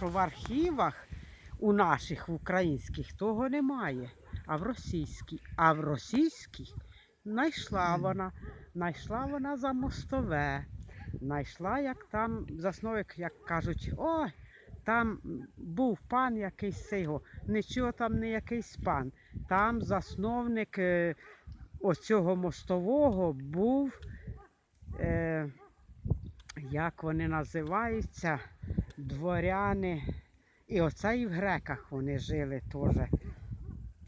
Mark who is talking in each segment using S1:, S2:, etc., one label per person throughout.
S1: що в архівах у наших в українських того немає, а в російській. А в російській знайшла вона, знайшла вона за мостове. Знайшла, як там засновник, як кажуть, ой, там був пан якийсь цього, нічого там не якийсь пан. Там засновник е, оцього мостового був, е, як вони називаються, дворяни. І оце і в греках вони жили теж.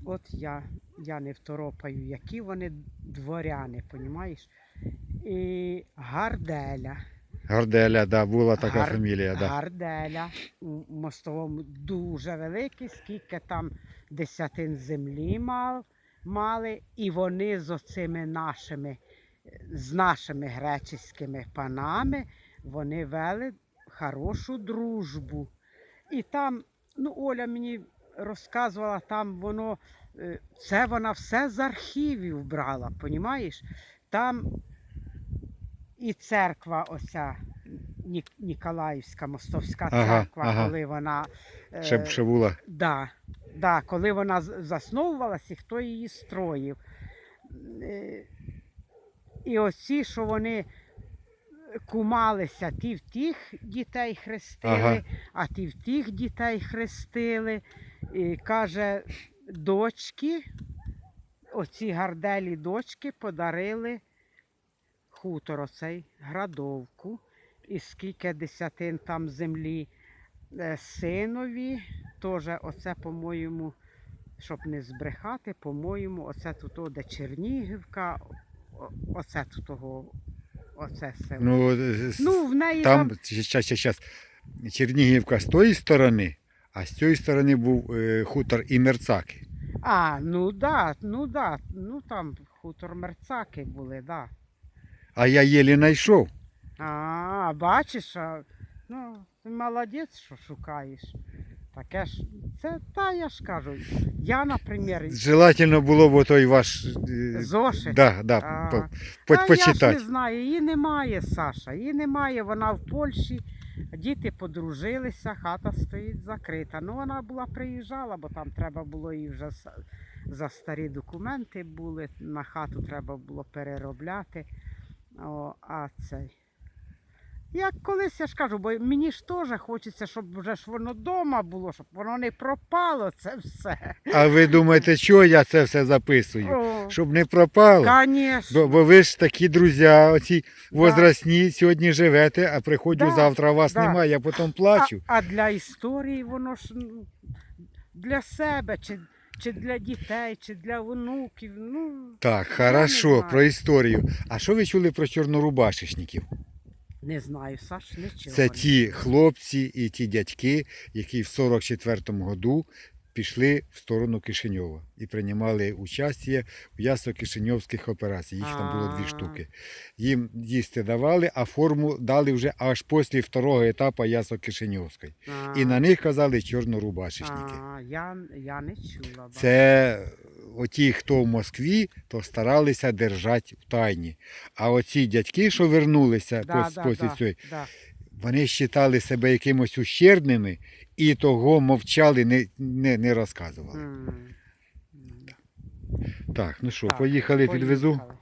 S1: От я, я не второпаю, які вони дворяни, понімаєш? І Гарделя.
S2: Гарделя, да, була така
S1: Гар-
S2: фамілія, да.
S1: Гарделя у мостовому дуже великий, скільки там десятин землі мав, мали, і вони з оцими нашими, з нашими греческими панами, вони вели хорошу дружбу. І там, ну, Оля мені розказувала, там воно, е, це вона все з архівів брала, понімаєш? Там і церква оця Ніколаївська Мостовська
S2: Ага,
S1: церква,
S2: ага.
S1: коли вона. е,
S2: Ще, ще була.
S1: Да, да, коли вона засновувалася, і хто її строїв. Е, І оці, що вони кумалися, ті в тих дітей хрестили,
S2: Ага.
S1: а ті в тих дітей хрестили. І каже, дочки, оці гарделі дочки подарили хутор оцей, градовку, і скільки десятин там землі е, синові. Теж оце, по-моєму, щоб не збрехати, по-моєму, оце тут, де Чернігівка, оце тут того, оце село.
S2: Ну,
S1: Ну, в неї там,
S2: там, щас, щас, щас. Чернігівка з тої сторони, а з цієї сторони був е, хутор і мерцаки.
S1: а, ну да, ну да, ну там хутор мерцаки були, да.
S2: А я єлі знайшов.
S1: А, бачиш, а, ну, ти молодець, що шукаєш. Таке ж, це та я ж кажу. Я, наприклад,
S2: Желательно було б той ваш. е,
S1: зошит.
S2: Да, да,
S1: А,
S2: по,
S1: Та
S2: по,
S1: я ж
S2: почитати.
S1: не знаю, її немає, Саша. Її немає, вона в Польщі. Діти подружилися, хата стоїть закрита. Ну, вона була приїжджала, бо там треба було їй вже с- за старі документи були. На хату треба було переробляти. О, а цей. Як колись я ж кажу, бо мені ж теж хочеться, щоб вже ж воно вдома було, щоб воно не пропало, це все.
S2: А ви думаєте, що я це все записую?
S1: О,
S2: Щоб не пропало.
S1: Конечно.
S2: Бо, бо ви ж такі друзі, оці возрастні, сьогодні живете, а приходжу
S1: Да,
S2: завтра, а вас
S1: да.
S2: немає, я потім плачу.
S1: А, а для історії воно ж ну, для себе, чи, чи для дітей, чи для внуків. Ну,
S2: Так, хорошо, про історію. А що ви чули про чорнорубашечників?
S1: Не знаю, Саш, нічого.
S2: Це ті хлопці і ті дядьки, які в 44-му году пішли в сторону Кишиньова і приймали участь в ясо-кишиньовських операціях. Їх там було дві штуки. Їм їсти давали, а форму дали вже аж після второго етапу ясо-кишиньовської. І на них казали чорнорубашечники.
S1: а, я, я не чула.
S2: Це оті, хто в Москві, то старалися держати в тайні. А оці дядьки, що вернулися
S1: да,
S2: пос-
S1: да,
S2: після
S1: да,
S2: цього,
S1: да.
S2: вони вважали себе якимось ущербними і того мовчали, не, не, не розказували.
S1: Mm.
S2: Так, ну що,
S1: Так,
S2: поїхали, підвезу.
S1: поїхали.